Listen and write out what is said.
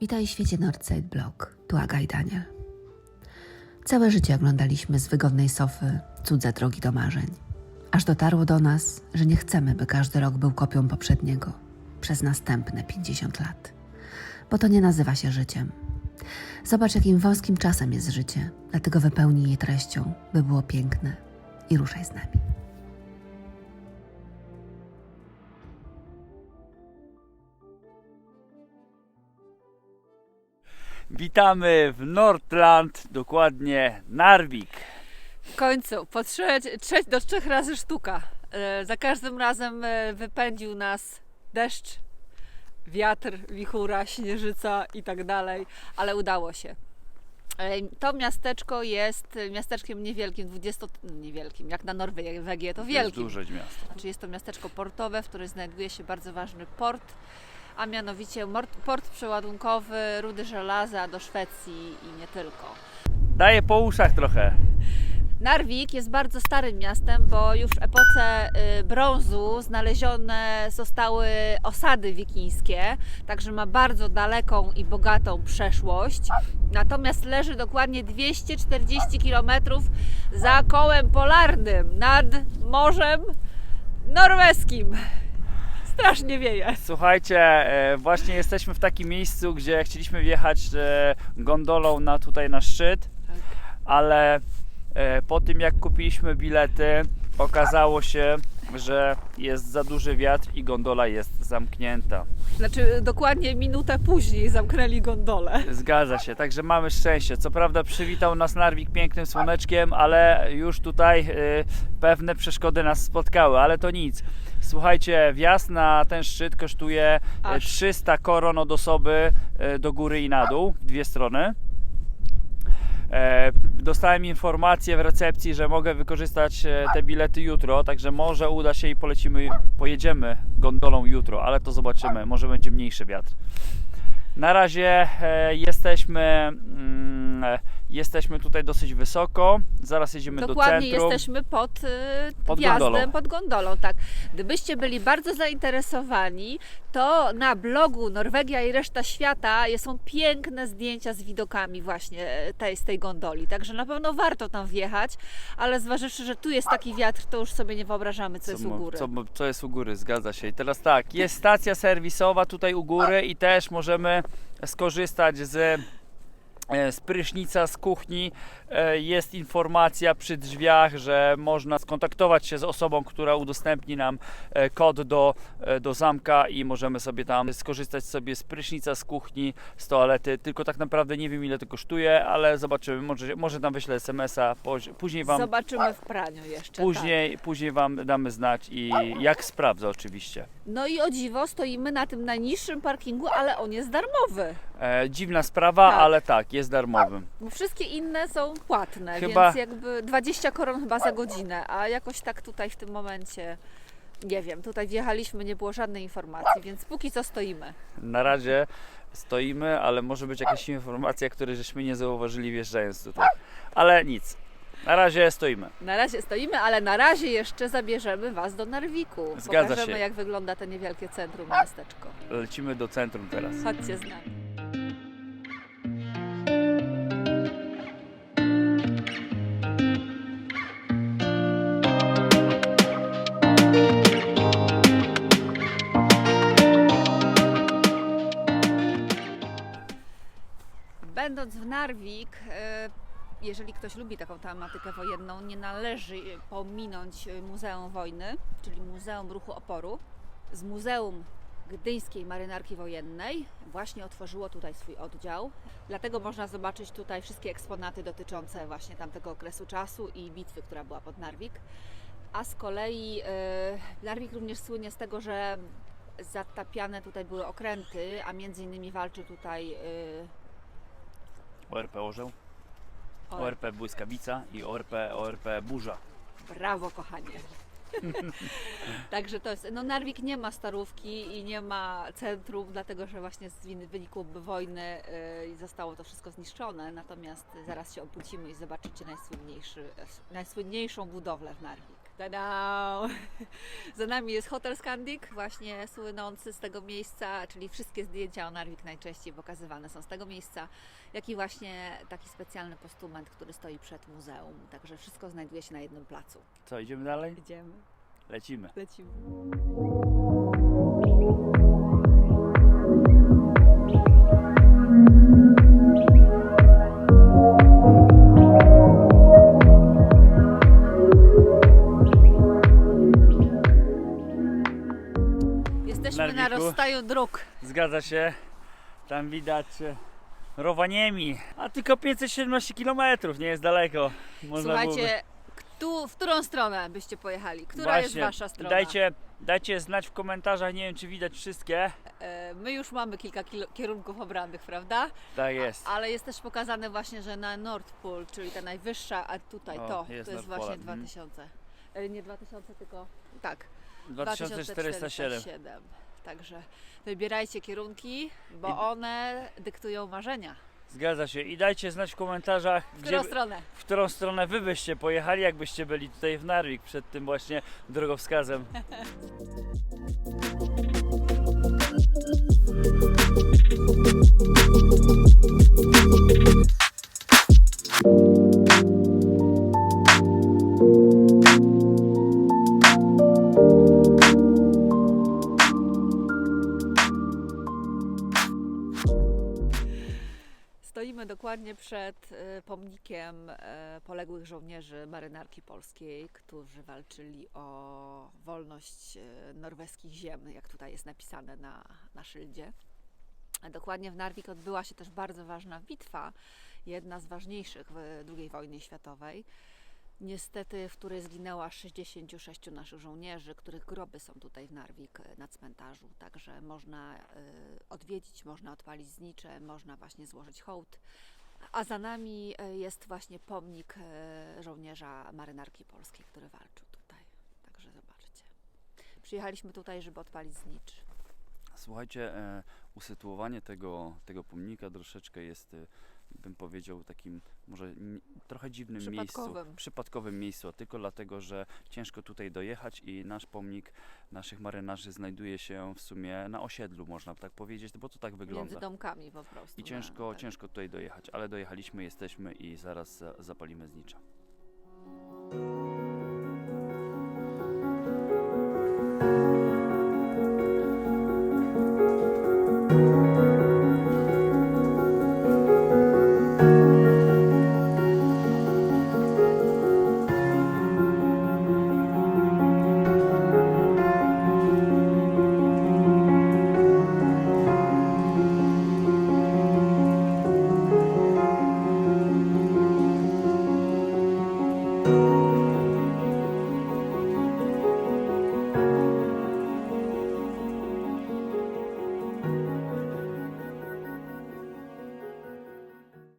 Witaj w świecie Northside Blog. Tu Aga i Daniel. Całe życie oglądaliśmy z wygodnej sofy cudze drogi do marzeń. Aż dotarło do nas, że nie chcemy, by każdy rok był kopią poprzedniego przez następne 50 lat. Bo to nie nazywa się życiem. Zobacz, jakim wąskim czasem jest życie, dlatego wypełnij je treścią, by było piękne i ruszaj z nami. Witamy w Nordland, dokładnie Narvik. W końcu, po trzeć do trzech razy sztuka. E, za każdym razem e, wypędził nas deszcz, wiatr, wichura, śnieżyca i tak dalej, ale udało się. E, To miasteczko jest miasteczkiem niewielkim, 20 niewielkim, jak na Norwegię to To jest wielkim. duże miasto. Znaczy jest to miasteczko portowe, w którym znajduje się bardzo ważny port, a mianowicie port przeładunkowy rudy żelaza do Szwecji i nie tylko. Daje po uszach trochę. Narvik jest bardzo starym miastem, bo już w epoce y, brązu znalezione zostały osady wikińskie, także ma bardzo daleką i bogatą przeszłość. Natomiast leży dokładnie 240 km za kołem polarnym nad Morzem Norweskim. Strasznie wieje. Słuchajcie, e, właśnie jesteśmy w takim miejscu, gdzie chcieliśmy wjechać e, gondolą na tutaj na szczyt, ale e, po tym jak kupiliśmy bilety, okazało się, że jest za duży wiatr i gondola jest zamknięta. Znaczy dokładnie minutę później zamknęli gondolę. Zgadza się, także mamy szczęście. Co prawda przywitał nas Narvik pięknym słoneczkiem, ale już tutaj y, pewne przeszkody nas spotkały, ale to nic. Słuchajcie, wjazd na ten szczyt kosztuje y, Aż. 300 koron od osoby y, do góry i na dół, w dwie strony. E, Dostałem informację w recepcji, że mogę wykorzystać e, te bilety jutro, także może uda się i polecimy, pojedziemy gondolą jutro, ale to zobaczymy, może będzie mniejszy wiatr. Na razie e, jesteśmy, mm, jesteśmy tutaj dosyć wysoko. Zaraz jedziemy Dokładnie do centrum. jesteśmy pod, y, Pod wjazdem, gondolą. pod gondolą, tak. Gdybyście byli bardzo zainteresowani, to na blogu Norwegia i reszta świata są piękne zdjęcia z widokami właśnie e, tej, z tej gondoli. Także na pewno warto tam wjechać, ale zważywszy, że tu jest taki wiatr, to już sobie nie wyobrażamy, co, jest u góry. Co, co jest u góry, zgadza się. I teraz tak, jest stacja serwisowa tutaj u góry i też możemy skorzystać z, z prysznica, z kuchni. E, Jest informacja przy drzwiach, że można skontaktować się z osobą, która udostępni nam e, kod do, e, do zamka i możemy sobie tam skorzystać sobie z prysznica, z kuchni, z toalety. Tylko tak naprawdę nie wiem ile to kosztuje, ale zobaczymy. Może, może tam wyślę SMS-a, później Wam Zobaczymy w praniu jeszcze. Tak. Później, później Wam damy znać i jak sprawdzę oczywiście. No i o dziwo stoimy na tym najniższym parkingu, ale on jest darmowy. E, dziwna sprawa, Tak. ale tak, jest darmowym. Bo wszystkie inne są płatne, Chyba- więc jakby 20 koron chyba za godzinę, a jakoś tak tutaj w tym momencie nie wiem, tutaj wjechaliśmy, nie było żadnej informacji, więc póki co stoimy. Na razie stoimy, ale może być jakaś informacja, której żeśmy nie zauważyli wjeżdżając tutaj. Ale nic. Na razie stoimy. Na razie stoimy, ale na razie jeszcze zabierzemy Was do Narwiku. Zgadza Pokażemy się. jak wygląda to niewielkie centrum miasteczko. Lecimy do centrum teraz. Chodźcie z nami. Będąc w Narvik, e, jeżeli ktoś lubi taką tematykę wojenną, nie należy pominąć e, Muzeum Wojny, czyli Muzeum Ruchu Oporu. Z Muzeum Gdyńskiej Marynarki Wojennej właśnie otworzyło tutaj swój oddział. Dlatego można zobaczyć tutaj wszystkie eksponaty dotyczące właśnie tamtego okresu czasu i bitwy, która była pod Narvik. A z kolei e, Narvik również słynie z tego, że zatapiane tutaj były okręty, a między innymi walczył tutaj ORP Orzeł, o- ORP Błyskawica i ORP, ORP Burza. Brawo, kochanie. Także to jest. No, Narvik nie ma starówki i nie ma centrum, dlatego że właśnie z winy- wyniku wojny y, zostało to wszystko zniszczone. Natomiast zaraz się obrócimy i zobaczycie najsłynniejszy, najsłynniejszą budowlę w Narvik. Tada! Za nami jest Hotel Scandic, właśnie słynący z tego miejsca, czyli wszystkie zdjęcia o Narvik najczęściej pokazywane są z tego miejsca, jak i właśnie taki specjalny postument, który stoi przed muzeum. Także wszystko znajduje się na jednym placu. Co, idziemy dalej? Idziemy, Lecimy. lecimy. Jesteśmy na Narwiku. rozstaju dróg. Zgadza się. Tam widać e, Rowaniemi. A tylko 517 km, nie jest daleko. Można byłoby- Słuchajcie, ktu, w którą stronę byście pojechali? Która jest Właśnie, wasza strona? Dajcie, dajcie znać w komentarzach, nie wiem czy widać wszystkie. E, My już mamy kilka kierunków obranych, prawda? Tak jest. Ale jest też pokazane właśnie, że na Nord Pole, czyli ta najwyższa, a tutaj O, to, jest to jest Nord właśnie Pole, mhm. 2000. E, Nie 2000, tylko tak. 2407. Także wybierajcie kierunki, bo I- one dyktują marzenia. Zgadza się. I dajcie znać w komentarzach, W gdzie, którą stronę? w którą stronę wy byście pojechali, jakbyście byli tutaj w Narvik przed tym właśnie drogowskazem. Stoimy dokładnie przed e, pomnikiem e, poległych żołnierzy marynarki polskiej, którzy walczyli o wolność e, norweskich ziem, jak tutaj jest napisane na, na szyldzie. Dokładnie w Narvik odbyła się też bardzo ważna bitwa, jedna z ważniejszych w II wojnie światowej. Niestety, w której zginęło aż 66 naszych żołnierzy, których groby są tutaj w Narvik e, na cmentarzu. Także można e, odwiedzić, można odpalić znicze, można właśnie złożyć hołd. A za nami e, jest właśnie pomnik żołnierza marynarki polskiej, który walczył tutaj. Także zobaczcie. Przyjechaliśmy tutaj, żeby odpalić znicz. Słuchajcie, usytuowanie tego, tego pomnika troszeczkę jest, bym powiedział, takim może trochę dziwnym przypadkowym. miejscu, przypadkowym miejscu, tylko dlatego, że ciężko tutaj dojechać i nasz pomnik naszych marynarzy znajduje się w sumie na osiedlu, można tak powiedzieć, bo to tak wygląda. Między domkami po prostu. I ciężko, no, tak. ciężko tutaj dojechać, ale dojechaliśmy, jesteśmy i zaraz zapalimy znicza. thank